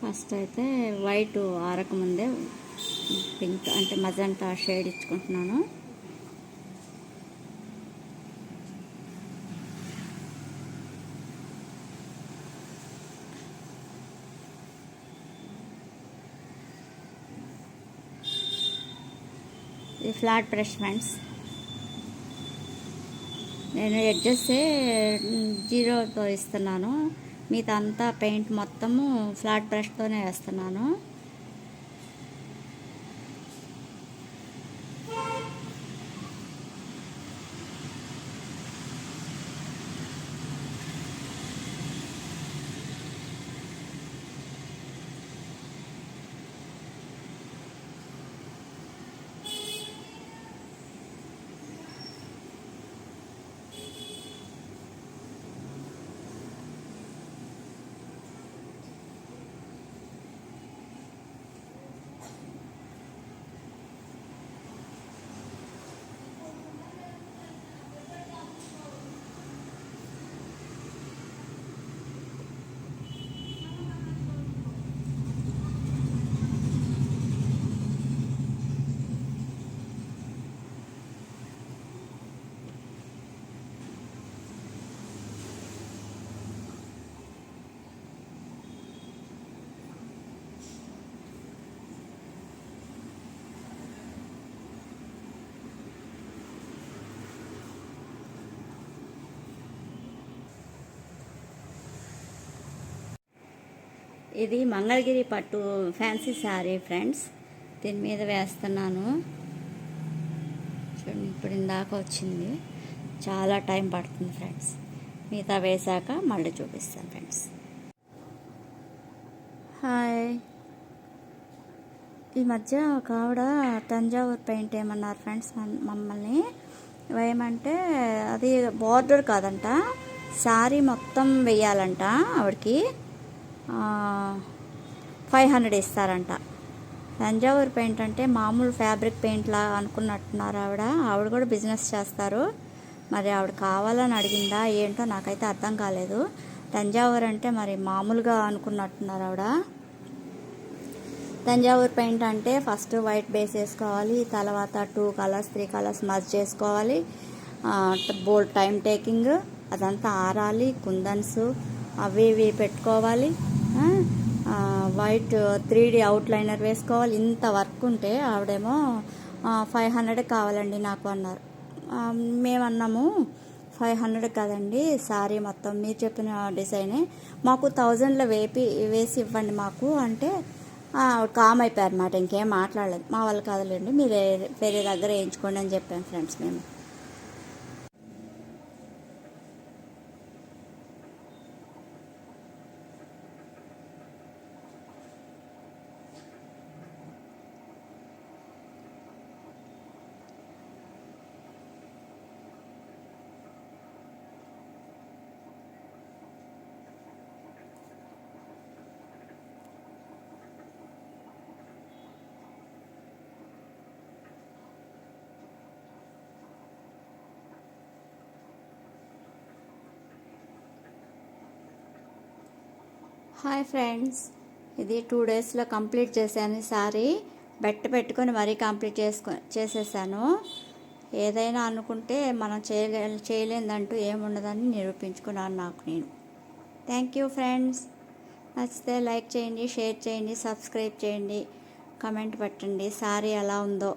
First అయితే white ఆరకముందే pink అంటే మజంటా షేడ్ ఇచ్చుకుంటున్నాను. ఇది ఫ్లాట్ బ్రష్ ఫ్రెండ్స్ నేను ఎడ్జెస్ జీరోతో ఇస్తున్నాను. మిగతా అంతా పెయింట్ మొత్తము ఫ్లాట్ బ్రష్తోనే వేస్తున్నాను. ఇది మంగళగిరి పట్టు ఫ్యాన్సీ శారీ ఫ్రెండ్స్. దీని మీద వేస్తున్నాను. చూడండి ఇప్పుడు ఇందాక వచ్చింది. చాలా టైం పడుతుంది ఫ్రెండ్స్. మిగతా వేశాక మళ్ళీ చూపిస్తాను ఫ్రెండ్స్. హాయ్. ఈ మధ్య ఒక ఆవిడ తంజావూర్ పెయింట్ ఏమన్నారు ఫ్రెండ్స్ మమ్మల్ని? వేయమంటే అది బార్డర్ కాదంట. శారీ మొత్తం వేయాలంట ఆవిడకి. ఫైవ్ హండ్రెడ్ ఇస్తారంట. తంజావూరు పెయింట్ అంటే మామూలు ఫ్యాబ్రిక్ పెయింట్లా అనుకున్నట్టున్నారు ఆవిడ. ఆవిడ కూడా బిజినెస్ చేస్తారు. మరి ఆవిడ కావాలని అడిగిందా ఏంటో నాకైతే అర్థం కాలేదు. తంజావూరు అంటే మరి మామూలుగా అనుకున్నట్టున్నారు ఆవిడ. తంజావూరు పెయింట్ అంటే ఫస్ట్ వైట్ బేస్ వేసుకోవాలి తర్వాత two colours three colours merge చేసుకోవాలి. బోల్డ్ టైం టేకింగ్ అదంతా ఆరాలి కుందన్స్ అవి ఇవి పెట్టుకోవాలి. వైట్ త్రీ డీ అవుట్లైనర్ వేసుకోవాలి. ఇంత వర్క్ ఉంటే ఆవిడేమో ఫైవ్ హండ్రెడ్ కావాలండి నాకు అన్నారు. మేమన్నాము ఫైవ్ హండ్రెడ్ కదండి సారీ మొత్తం మీరు చెప్పిన డిజైనే. మాకు థౌజండ్లో వేపి వేసి ఇవ్వండి మాకు అంటే కామ్ అయిపోయారు అనమాట ఇంకేం మాట్లాడలేదు. మా వాళ్ళు కదలండి మీరు వేరే- వేరే దగ్గర వేయించుకోండి అని చెప్పాను ఫ్రెండ్స్ మేము. Hi friends. ఇది టూ డేస్లో కంప్లీట్ చేశాను సారీ. బెట్ట పెట్టుకొని మరీ కంప్లీట్ చేసుకో చేసేసాను. ఏదైనా అనుకుంటే మనం చేయలే చేయలేదంటూ ఏముండదని నిరూపించుకున్నాను నాకు నేను. Thank you friends. నచ్చితే లైక్ చేయండి షేర్ చేయండి సబ్స్క్రైబ్ చేయండి. కమెంట్ పెట్టండి సారీ ఎలా ఉందో.